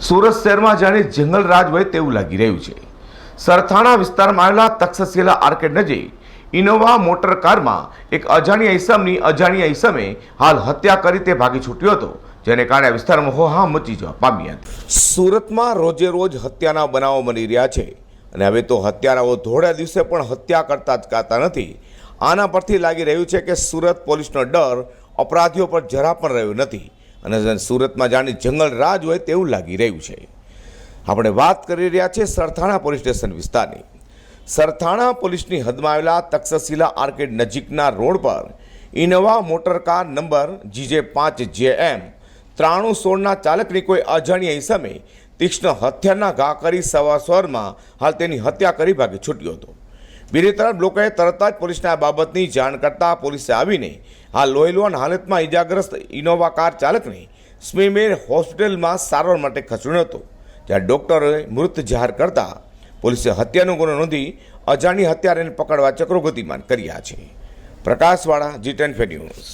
સુરત શહેરમાં જાણે જંગલ રાજ હોય તેવું લાગી રહ્યું છે. સરથાણા વિસ્તારમાં આવેલા તક્ષશિલા આર્કેડ નજીક ઇનોવા મોટર કારમાં એક અજાણ્યા ઈસમની અજાણ્યા ઈસમે હાલ હત્યા કરી તે ભાગી છૂટ્યો હતો, જેને કારણે વિસ્તારમાં હોહા મચી જવા પામી હતી. સુરતમાં રોજે રોજ હત્યાના બનાવો બની રહ્યા છે અને હવે તો હત્યારાઓ ધોળા દિવસે પણ હત્યા કરતા જ કાતા નથી. આના પરથી લાગી રહ્યું છે કે સુરત પોલીસનો ડર અપરાધીઓ પર જરા પણ રહ્યો નથી. અને સુરતમાં જાણે જંગલ રાજ હોય તેવું લાગી રહ્યું છે. આપણે વાત કરી રહ્યા છીએ સરથાણા પોલીસ સ્ટેશન વિસ્તારની. સરથાણા પોલીસની હદમાં આવેલા તક્ષશિલા આર્કેડ નજીકના રોડ પર Innova motor car number GJ પાંચ જે એમ ત્રાણું સોળના ચાલકની કોઈ અજાણ્યા સમયે તીક્ષ્ણ હથિયારના ઘા કરી સવા સ્વરમાં હાલ તેની હત્યા કરી ભાગે છૂટ્યો હતો. બીજી તરફ લોકોએ તરત જ પોલીસને આ બાબતની જાણ કરતા પોલીસે આવીને આ લોહીલુવાન હાલતમાં ઈજાગ્રસ્ત ઇનોવા કાર ચાલકને સ્મીમેર હોસ્પિટલમાં સારવાર માટે ખસેડ્યો હતો, જ્યાં ડૉક્ટરોએ મૃત જાહેર કરતા પોલીસે હત્યાનો ગુનો નોંધી અજાણી હત્યારાને પકડવા ચક્રો ગતિમાન કર્યા છે. પ્રકાશવાળા જી ટેન ન્યૂઝ.